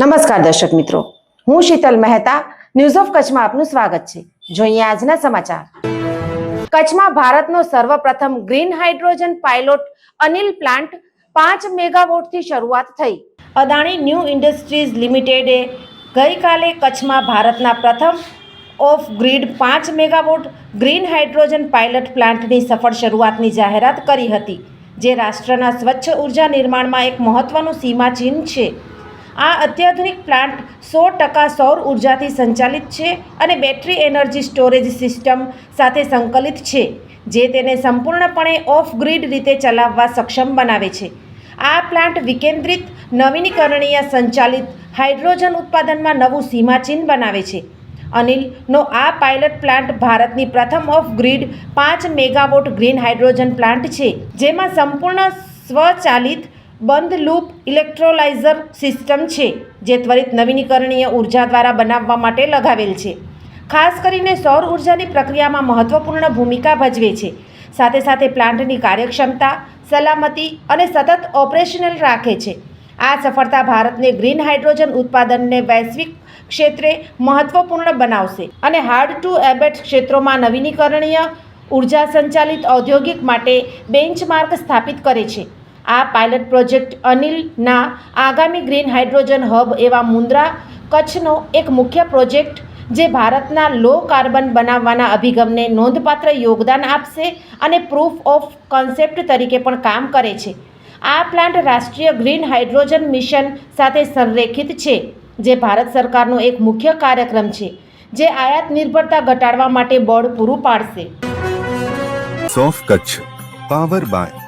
નમસ્કાર દર્શક મિત્રો. હું શીતલ મહેતા ન્યૂઝ ઓફ કચ્છમાં આપનું સ્વાગત છે. જોઈએ આજના સમાચાર. કચ્છમાં ભારતનો સર્વપ્રથમ ગ્રીન હાઇડ્રોજન પાયલોટ અનિલ પ્લાન્ટ પાંચ મેગાવોટથી શરૂઆત થઈ. અદાણી ન્યૂ ઇન્ડસ્ટ્રીઝ લિમિટેડે ગઈકાલે કચ્છમાં ભારતના પ્રથમ ઓફ ગ્રીડ પાંચ મેગાવોટ ગ્રીન હાઇડ્રોજન પાયલટ પ્લાન્ટની સફળ શરૂઆતની જાહેરાત કરી હતી, જે રાષ્ટ્રના સ્વચ્છ ઊર્જા નિર્માણમાં એક મહત્વનું સીમાચિહ્ન છે. આ અત્યાધુનિક પ્લાન્ટ સો ટકા સૌર ઉર્જાથી સંચાલિત છે અને બેટરી એનર્જી સ્ટોરેજ સિસ્ટમ સાથે સંકલિત છે, જે તેને સંપૂર્ણપણે ઓફ ગ્રીડ રીતે ચલાવવા સક્ષમ બનાવે છે. આ પ્લાન્ટ વિકેન્દ્રિત, નવીનીકરણીય, સંચાલિત હાઇડ્રોજન ઉત્પાદનમાં નવું સીમાચિહ્ન બનાવે છે. અનિલનો આ પાયલટ પ્લાન્ટ ભારતની પ્રથમ ઓફ ગ્રીડ પાંચ મેગાવોટ ગ્રીન હાઇડ્રોજન પ્લાન્ટ છે, જેમાં સંપૂર્ણ સ્વચાલિત બંધ લૂપ ઇલેક્ટ્રોલાઇઝર સિસ્ટમ છે, જે ત્વરિત નવીનીકરણીય ઊર્જા દ્વારા બનાવવા માટે લગાવેલ છે. ખાસ કરીને સૌર ઉર્જાની પ્રક્રિયામાં મહત્વપૂર્ણ ભૂમિકા ભજવે છે. સાથે સાથે પ્લાન્ટની કાર્યક્ષમતા, સલામતી અને સતત ઓપરેશનલ રાખે છે. આ સફળતા ભારતને ગ્રીન હાઇડ્રોજન ઉત્પાદનને વૈશ્વિક ક્ષેત્રે મહત્વપૂર્ણ બનાવશે અને હાર્ડ ટુ એબેટ ક્ષેત્રોમાં નવીનીકરણીય ઊર્જા સંચાલિત ઔદ્યોગિક માટે બેન્ચમાર્ક સ્થાપિત કરે છે. આ પાયલટ પ્રોજેક્ટ અનિલના આગામી ગ્રીન હાઇડ્રોજન હબ એવા મુન્દ્રા કચ્છનો એક મુખ્ય પ્રોજેક્ટ જે ભારતના લો કાર્બન બનાવવાના અભિગમને નોંધપાત્ર યોગદાન આપશે અને પ્રૂફ ઓફ કોન્સેપ્ટ તરીકે પણ કામ કરે છે. આ પ્લાન્ટ રાષ્ટ્રીય ગ્રીન હાઇડ્રોજન મિશન સાથે સંરેખિત છે, જે ભારત સરકારનો એક મુખ્ય કાર્યક્રમ છે, જે આયાત નિર્ભરતા ઘટાડવા માટે બળ પૂરું પાડશે. સોફ Kutch power by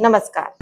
નમસ્કાર.